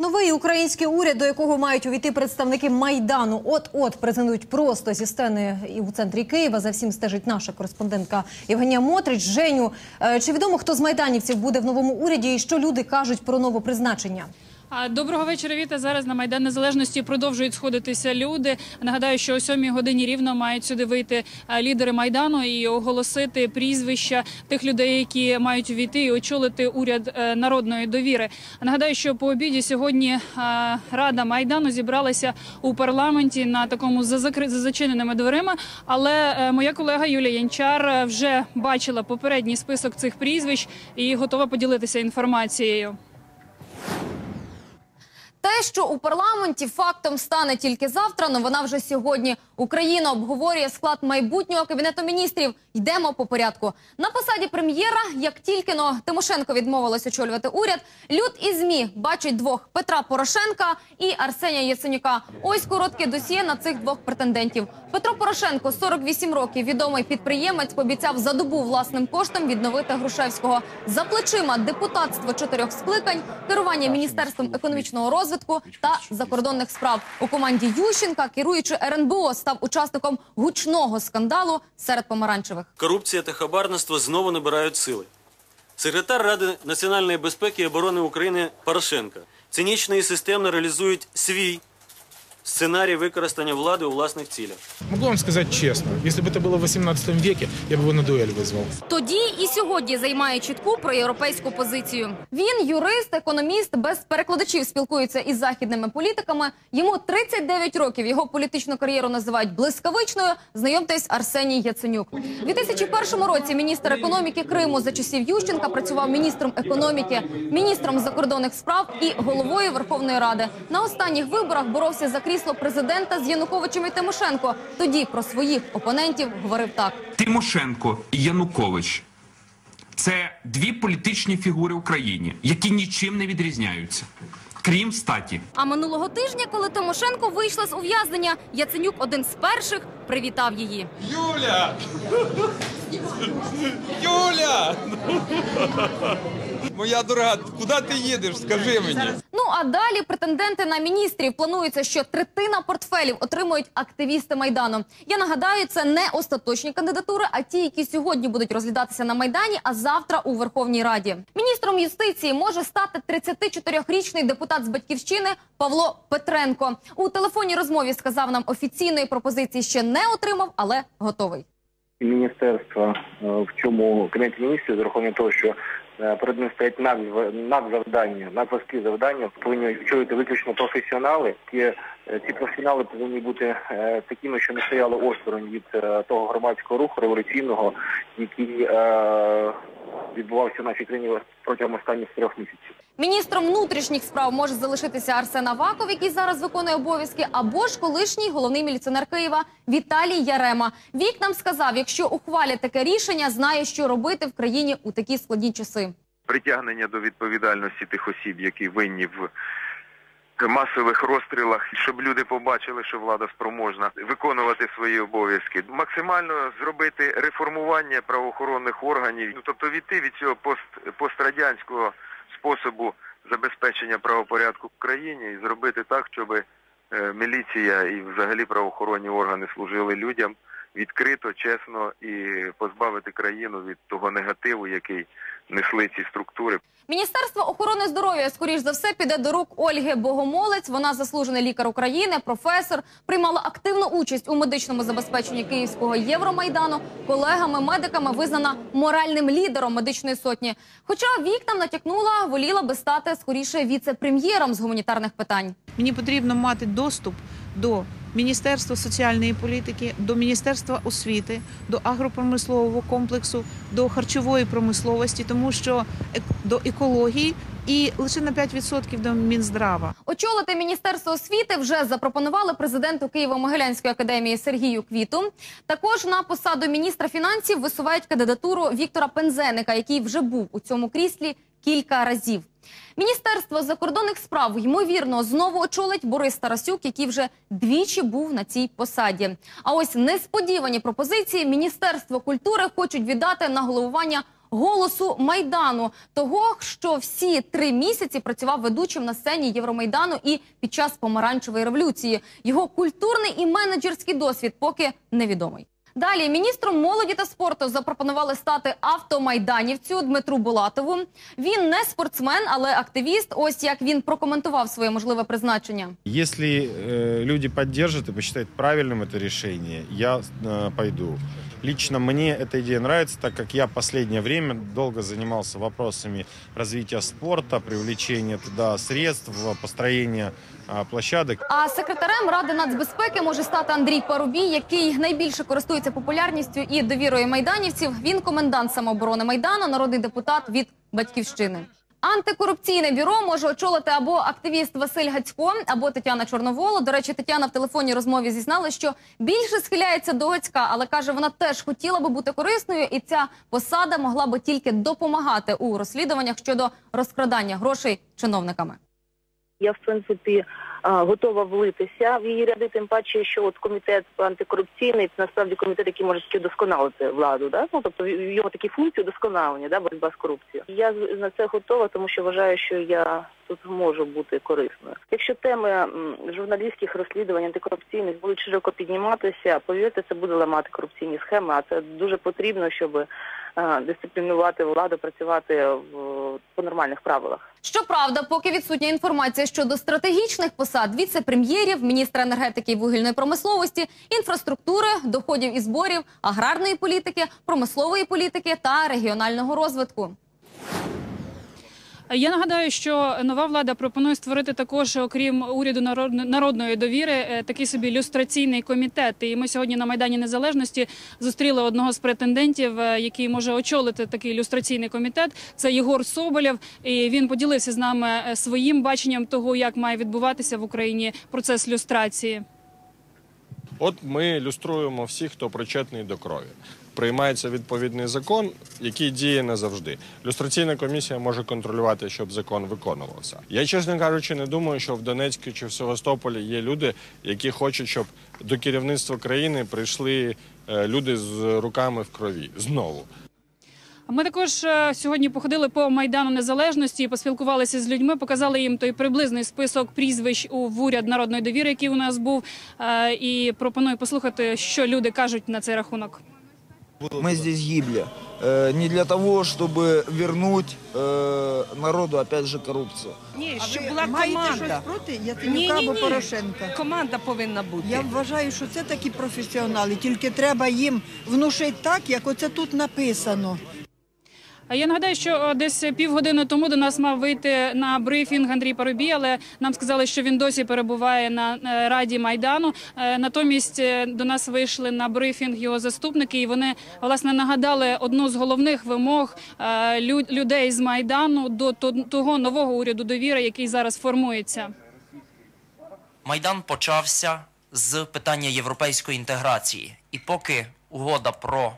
Новий український уряд, до якого мають увійти представники майдану, от-от презентують просто зі сцени і у центрі Києва. За всім стежить наша кореспондентка Євгенія Мотрич. Женю, е, чи відомо хто з майданівців буде в новому уряді, і що люди кажуть про новопризначення? Доброго вечора, Віта. Зараз на Майдан Незалежності продовжують сходитися люди. Нагадаю, що о сьомій годині рівно мають сюди вийти лідери Майдану і оголосити прізвища тих людей, які мають увійти і очолити уряд е, народної довіри. Нагадаю, що по обіді сьогодні Рада Майдану зібралася у парламенті на такому за закри- за зачиненими дверима. Але е, моя колега Юлія Янчар е, вже бачила попередній список цих прізвищ і готова поділитися інформацією. Те, що у парламенті фактом стане тільки завтра, новина вже сьогодні. Україна обговорює склад майбутнього кабінету міністрів. Йдемо по порядку. На посаді прем'єра, як тільки но Тимошенко відмовилась очолювати уряд, люд і змі бачать двох Петра Порошенка і Арсенія Яценюка. Ось коротке досьє на цих двох претендентів. Петро Порошенко, 48 років, відомий підприємець, пообіцяв за добу власним коштом відновити Грушевського. За плечима депутатство чотирьох скликань, керування міністерством економічного розвитку та закордонних справ у команді Ющенка, керуючи РНБО, став учасником гучного скандалу серед помаранчевих. Корупція та хабарництво знову набирають сили. Секретар Ради національної безпеки і оборони України Порошенка цинічно і системно реалізують свій сценарій використання влади у власних цілях. Могу вам сказать честно, если бы это было в 18 веке, я бы его на дуэль вызвал. Тоді і сьогодні займає чітку проєвропейську позицію. Він юрист, економіст, без перекладачів спілкується із західними політиками. Йому 39 років. Його політичну кар'єру називають блискавичною. Знайомтесь, Арсеній Яценюк. У 2001 році міністр економіки Криму за часів Ющенка працював міністром економіки, міністром закордонних справ і головою Верховної Ради. На останніх виборах боровся за крісло президента з Януковичем і Тимошенко. Тоді про своїх опонентів говорив так. Тимошенко і Янукович це дві політичні фігури в Україні, які нічим не відрізняються, крім статі. А минулого тижня, коли Тимошенко вийшла з ув'язнення, Яценюк один з перших привітав її. Юля! Юля! Моя дорога, куди ти їдеш? Скажи мені. А далі претенденти на міністрів планується, що третина портфелів отримують активісти майдану. Я нагадаю, це не остаточні кандидатури, а ті, які сьогодні будуть розглядатися на майдані, а завтра у Верховній Раді. Міністром юстиції може стати 34-річний депутат з батьківщини Павло Петренко. У телефонній розмові сказав нам офіційної пропозиції ще не отримав, але готовий. міністерства е, в чому кабінет міністрів з урахуванням того, що перед ним стоять надзв- надзавдання, надважкі завдання, повинні очолювати виключно професіонали. Е, ці професіонали повинні бути е, такими, що не стояли осторонь від е, того громадського руху революційного, який е, відбувався в нашій країні протягом останніх трьох місяців. Міністром внутрішніх справ може залишитися Арсен Аваков, який зараз виконує обов'язки, або ж колишній головний міліціонер Києва Віталій Ярема. Вік нам сказав, якщо ухвалять таке рішення, знає, що робити в країні у такі складні часи. притягнення до відповідальності тих осіб, які винні в масових розстрілах, щоб люди побачили, що влада спроможна виконувати свої обов'язки, максимально зробити реформування правоохоронних органів, ну тобто відійти від цього пост пострадянського способу забезпечення правопорядку в країні і зробити так, щоб е, міліція і взагалі правоохоронні органи служили людям відкрито, чесно і позбавити країну від того негативу, який несли ці структури. Міністерство охорони здоров'я, скоріш за все, піде до рук Ольги Богомолець. Вона заслужений лікар України, професор, приймала активну участь у медичному забезпеченні Київського Євромайдану. Колегами, медиками визнана моральним лідером медичної сотні. Хоча вік там натякнула, воліла би стати скоріше віце-прем'єром з гуманітарних питань. Мені потрібно мати доступ до Міністерства соціальної політики, до Міністерства освіти, до агропромислового комплексу, до харчової промисловості, тому що до екології і лише на 5% до Мінздрава. Очолити міністерство освіти вже запропонували президенту Києво-Могилянської академії Сергію Квіту. Також на посаду міністра фінансів висувають кандидатуру Віктора Пензеника, який вже був у цьому кріслі кілька разів. Міністерство закордонних справ ймовірно знову очолить Борис Тарасюк, який вже двічі був на цій посаді. А ось несподівані пропозиції Міністерство культури хочуть віддати на головування голосу майдану, того, що всі три місяці працював ведучим на сцені Євромайдану і під час помаранчевої революції. Його культурний і менеджерський досвід поки невідомий. Далі міністром молоді та спорту запропонували стати автомайданівцю Дмитру Булатову. Він не спортсмен, але активіст. Ось як він прокоментував своє можливе призначення. Если э, люди поддержат и посчитают правильным это решение, я э, пойду. Лично мне эта идея нравится, так как я последнее время долго занимался вопросами развития спорта, привлечения туда средств, построения э, площадок. А секретарем Ради нацбезпеки може стати Андрій Парубій, який найбільше користується популярністю і довірою майданівців. Він комендант самооборони Майдану, народний депутат від батьківщини. Антикорупційне бюро може очолити або активіст Василь Гацько, або Тетяна Чорноволо. До речі, Тетяна в телефонній розмові зізналась, що більше схиляється до Гацька, але каже, вона теж хотіла би бути корисною, і ця посада могла би тільки допомагати у розслідуваннях щодо розкрадання грошей чиновниками. Я, в принципі, готова влитися в її ряди, тим паче, що от комітет антикорупційний це насправді комітет, який може тільки вдосконалити владу, да? ну, тобто його такі функції удосконалення, да? боротьба з корупцією. Я на це готова, тому що вважаю, що я тут можу бути корисною. Якщо теми журналістських розслідувань антикорупційних будуть широко підніматися, повірте, це буде ламати корупційні схеми, а це дуже потрібно, щоб а, дисциплінувати владу, працювати в, по нормальних правилах. Щоправда, поки відсутня інформація щодо стратегічних посад віце-прем'єрів, міністра енергетики і вугільної промисловості, інфраструктури, доходів і зборів, аграрної політики, промислової політики та регіонального розвитку. Я нагадаю, що нова влада пропонує створити також, окрім уряду народ- народної довіри, е, такий собі люстраційний комітет. І ми сьогодні на майдані незалежності зустріли одного з претендентів, е, який може очолити такий люстраційний комітет. Це Єгор Соболєв. І він поділився з нами е, своїм баченням того, як має відбуватися в Україні процес люстрації. От ми люструємо всіх, хто причетний до крові. Приймається відповідний закон, який діє не завжди. Люстраційна комісія може контролювати, щоб закон виконувався. Я, чесно кажучи, не думаю, що в Донецьку чи в Севастополі є люди, які хочуть, щоб до керівництва країни прийшли е, люди з руками в крові знову. Ми також е, сьогодні походили по майдану незалежності, і поспілкувалися з людьми, показали їм той приблизний список прізвищ у в уряд народної довіри, який у нас був. Е, І пропоную послухати, що люди кажуть на цей рахунок. Мы здесь гибли э, не для того, чтобы вернуть э, народу опять же коррупцию. Ні, А щоб ви була маєте команда. щось проти Ні, Яценюка ні, або ні. Порошенка? Команда повинна бути. Я вважаю, що це такі професіонали, тільки треба їм внушити так, як оце тут написано. Я нагадаю, що е, десь півгодини тому до нас мав вийти на брифінг Андрій Парубій, але нам сказали, що він досі перебуває на е, раді майдану. Е, Натомість до нас вийшли на брифінг його заступники, і вони власне нагадали одну з головних вимог людей з майдану до того нового уряду довіри, який зараз формується. Майдан почався з питання європейської інтеграції. І поки угода про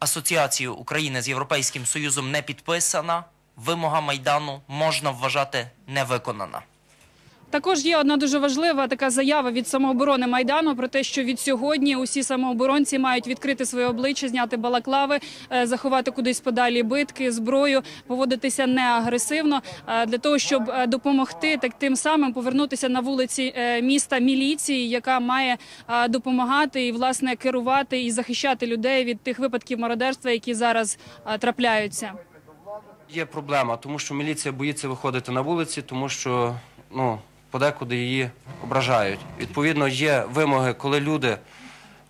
асоціацію України з Європейським Союзом не підписана, вимога Майдану можна вважати невиконана. Також є одна дуже важлива така заява від самооборони майдану про те, що від сьогодні усі самооборонці мають відкрити своє обличчя, зняти балаклави, е, заховати кудись подалі битки, зброю, поводитися неагресивно е, для того, щоб е, допомогти так тим самим повернутися на вулиці міста міліції, яка має допомагати і власне керувати і захищати людей від тих випадків мародерства, які зараз трапляються. Є проблема, тому що міліція боїться виходити на вулиці, тому що ну, подекуди її ображають. Відповідно, є вимоги, коли люди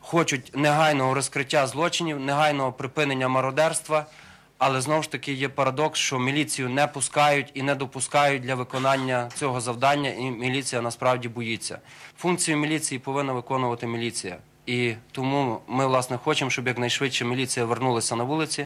хочуть негайного розкриття злочинів, негайного припинення мародерства. Але знову ж таки є парадокс, що міліцію не пускають і не допускають для виконання цього завдання, і міліція насправді боїться. Функцію міліції повинна виконувати міліція. І тому ми власне хочемо, щоб якнайшвидше міліція вернулася на вулиці.